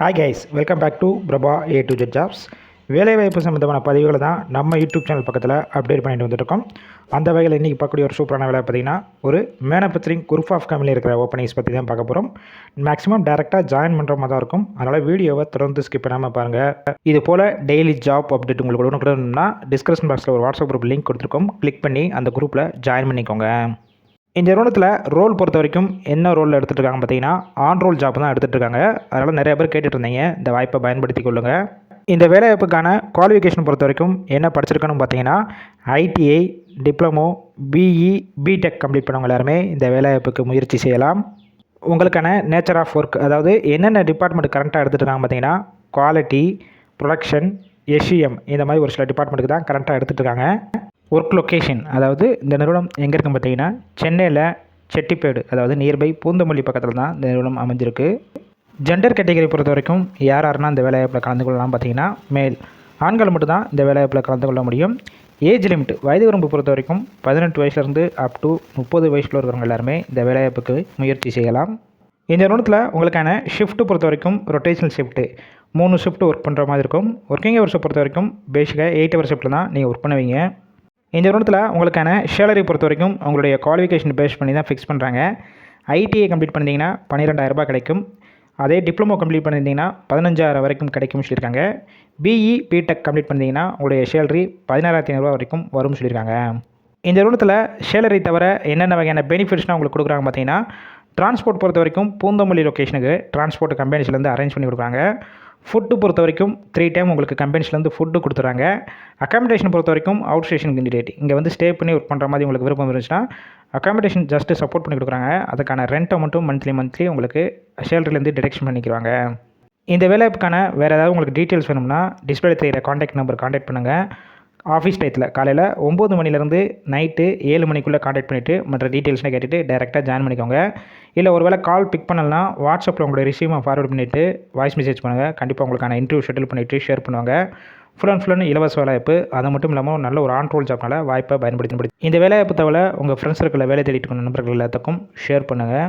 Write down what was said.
Hi guys welcome back to Prabha A to Z jobs வேலைவாய்ப்பு சம்மந்தமான பதிவுகளை தான் நம்ம யூடியூப் சேனல் பக்கத்தில் அப்டேட் பண்ணிட்டு வந்துட்டுருக்கோம். அந்த வகையில் இன்றைக்கி பார்க்கக்கூடிய ஒரு சூப்பரான வேலை பார்த்தீங்கன்னா ஒரு மேனுஃபேக்சரிங் குரூப் ஆஃப் கம்பெனி இருக்கிற ஓப்பனிங்ஸ் பற்றி தான் பார்க்க போகிறோம் மேக்ஸிமம் டேரெக்டாக ஜாயின் பண்ணுற மாதிரி தான் இருக்கும். அதனால் வீடியோவை தொடர்ந்து ஸ்கிப் பண்ணாமல் பாருங்கள் இது போல் டெய்லி ஜாப் அப்டேட் உங்களுக்கு கொடுக்கணும்னா டிஸ்கிரிப்ஷன் பாக்ஸில் ஒரு வாட்ஸ்அப் குரூப் லிங்க் கொடுத்துருக்கோம். கிளிக் பண்ணி அந்த குரூப்பில் ஜாயின் பண்ணிக்கோங்க. இந்த நிறுவனத்தில் ரோல் பொறுத்த வரைக்கும் என்ன ரோலில் எடுத்துகிட்டு இருக்காங்க பார்த்தீங்கன்னா ஆன் ரோல் ஜாப் தான் எடுத்துகிட்டு இருக்காங்க அதனால் நிறைய பேர் கேட்டுட்டு இருந்தீங்க இந்த வாய்ப்பை பயன்படுத்தி கொள்ளுங்கள் இந்த வேலைவாய்ப்புக்கான குவாலிஃபிகேஷன் பொறுத்த வரைக்கும் என்ன படிச்சிருக்கணும்னு பார்த்தீங்கன்னா ITI diploma BE BTech complete பண்ணவங்க எல்லாருமே இந்த வேலைவாய்ப்புக்கு முயற்சி செய்யலாம். உங்களுக்கான நேச்சர் ஆஃப் ஒர்க் அதாவது என்னென்ன டிபார்ட்மெண்ட் கரண்ட்டாக எடுத்துகிட்டு இருக்காங்க பார்த்தீங்கன்னா குவாலிட்டி ப்ரொடக்ஷன் எஸ்இஎம் இந்த மாதிரி ஒரு சில டிபார்ட்மெண்ட்டுக்கு தான் கரண்ட்டாக எடுத்துகிட்டு இருக்காங்க ஒர்க் லொக்கேஷன் அதாவது இந்த நிறுவனம் எங்கே இருக்குன்னு பார்த்தீங்கன்னா சென்னையில் செட்டிப்பேடு அதாவது நியர்பை பூந்தமல்லி பக்கத்தில் தான் இந்த நிறுவனம் அமைஞ்சிருக்கு. ஜெண்டர் கேட்டகரி பொறுத்த வரைக்கும் யார் யாருன்னா இந்த வேலைவாய்ப்பில் கலந்து கொள்ளலாம் பார்த்தீங்கன்னா மேல் ஆண்கள் மட்டும்தான் இந்த வேலைவாய்ப்பில் கலந்து கொள்ள முடியும். ஏஜ் லிமிட் வயது வரம்பு பொறுத்த வரைக்கும் பதினெட்டு வயசுலேருந்து அப் டு முப்பது வயசில் இருக்கிறவங்க எல்லாருமே இந்த வேலைவாய்ப்புக்கு முயற்சி செய்யலாம். இந்த நிறுவனத்தில் உங்களுக்கான ஷிஃப்ட்டு பொறுத்த வரைக்கும் ரொட்டேஷனல் ஷிஃப்ட்டு மூணு ஷிஃப்ட் ஒர்க் பண்ணுற மாதிரி இருக்கும். ஒர்க்கிங் ஹவர்ஸை பொறுத்த வரைக்கும் பேசிக்காக எயிட் ஹவர் ஷிஃப்ட்டில் தான் நீங்கள் ஒர்க் பண்ணுவீங்க. இந்த நிறுவனத்தில் உங்களுக்கான சேலரி பொறுத்த வரைக்கும் உங்களுடைய குவாலிஃபிகேஷன் பேஸ் பண்ணி தான் ஃபிக்ஸ் பண்ணுறாங்க ஐடிஐ கம்ப்ளீட் பண்ணிங்கன்னா பன்னிரெண்டாயிரரூபா கிடைக்கும். அதே டிப்ளமோ கம்ப்ளீட் பண்ணியிருந்தீங்கன்னா பதினஞ்சாயிரம் வரைக்கும் கிடைக்கும்னு சொல்லியிருக்காங்க. பிஇ பிடெக் கம்ப்ளீட் பண்ணிங்கன்னா உங்களுடைய சேலரி பதினாறாயிரத்தி ஐநூறுரூவா வரைக்கும் வரும்னு சொல்லியிருக்காங்க. இந்த நிறுவனத்தில் சேலரி தவிர என்னென்ன வகையான பெனிஃபிட்ஸ்னால் உங்களுக்கு கொடுக்குறாங்க பார்த்தீங்கன்னா டிரான்ஸ்போர்ட் பொறுத்த வரைக்கும் பூந்தமல்லி லொக்கேஷனுக்கு டிரான்ஸ்போர்ட் கம்பெனிஸ்லேருந்து அரேஞ்ச் பண்ணி கொடுக்குறாங்க. ஃபுட்டு பொறுத்த வரைக்கும் த்ரீ டைம் உங்களுக்கு கம்பெனிஸ்லேருந்து ஃபுட்டு கொடுத்துறாங்க. அக்காமடேஷன் பொறுத்த வரைக்கும் அவுட் ஸ்டேஷன் கேண்டிடேட் இங்கே வந்து ஸ்டே பண்ணி ஒர்க் பண்ணுற மாதிரி உங்களுக்கு விருப்பம் இருந்துச்சுன்னா அக்காமடேஷன் ஜஸ்ட்டு சப்போர்ட் பண்ணி கொடுக்குறாங்க. அதுக்கான ரெண்ட் அமௌண்ட்டும் மந்த்லி மந்த்லி உங்களுக்கு சேலரிலேருந்து டிடெக்ஷன் பண்ணிக்கிறாங்க. இந்த வேலைக்கான வேறு ஏதாவது உங்களுக்கு டீட்டெயில்ஸ் வேணும்னா டிஸ்பிளே தெரியிற காண்டாக்ட் நம்பர் காண்டாக்ட் பண்ணுங்கள் ஆஃபீஸ் டயத்தில் காலையில் ஒம்பது மணிலேருந்து நைட்டு ஏழு மணிக்குள்ளே காண்டாக்ட் பண்ணிவிட்டு மற்ற டீட்டெயில்ஸ்லாம் கேட்டுட்டு டேரெக்டாக ஜாயின் பண்ணிக்கோங்க. இல்லை ஒருவேளை கால் பிக் பண்ணலாம் வாட்ஸ்அப்பில் உங்களோட ரிசீவை ஃபார்வர்ட் பண்ணிவிட்டு வாய்ஸ் மெசேஜ் பண்ணுங்கள் கண்டிப்பாக உங்களுக்கான இன்டர்வியூ ஷெட்யூல் பண்ணிவிட்டு ஷேர் பண்ணுவாங்க. ஃபுல் அண்ட் ஃபுல் இலவச வேலைவாய்ப்பு அது மட்டும் இல்லாமல் நல்ல ஒரு ஆன் ரோல் ஜாப்னால வாய்ப்பை பயன்படுத்தி முடியும் இந்த வேலைவாய்ப்பு தவிர உங்கள் ஃப்ரெண்ட்ஸ் இருக்கிற வேலை தேடிட்டு நண்பர்கள் எல்லாத்துக்கும் ஷேர் பண்ணுங்கள்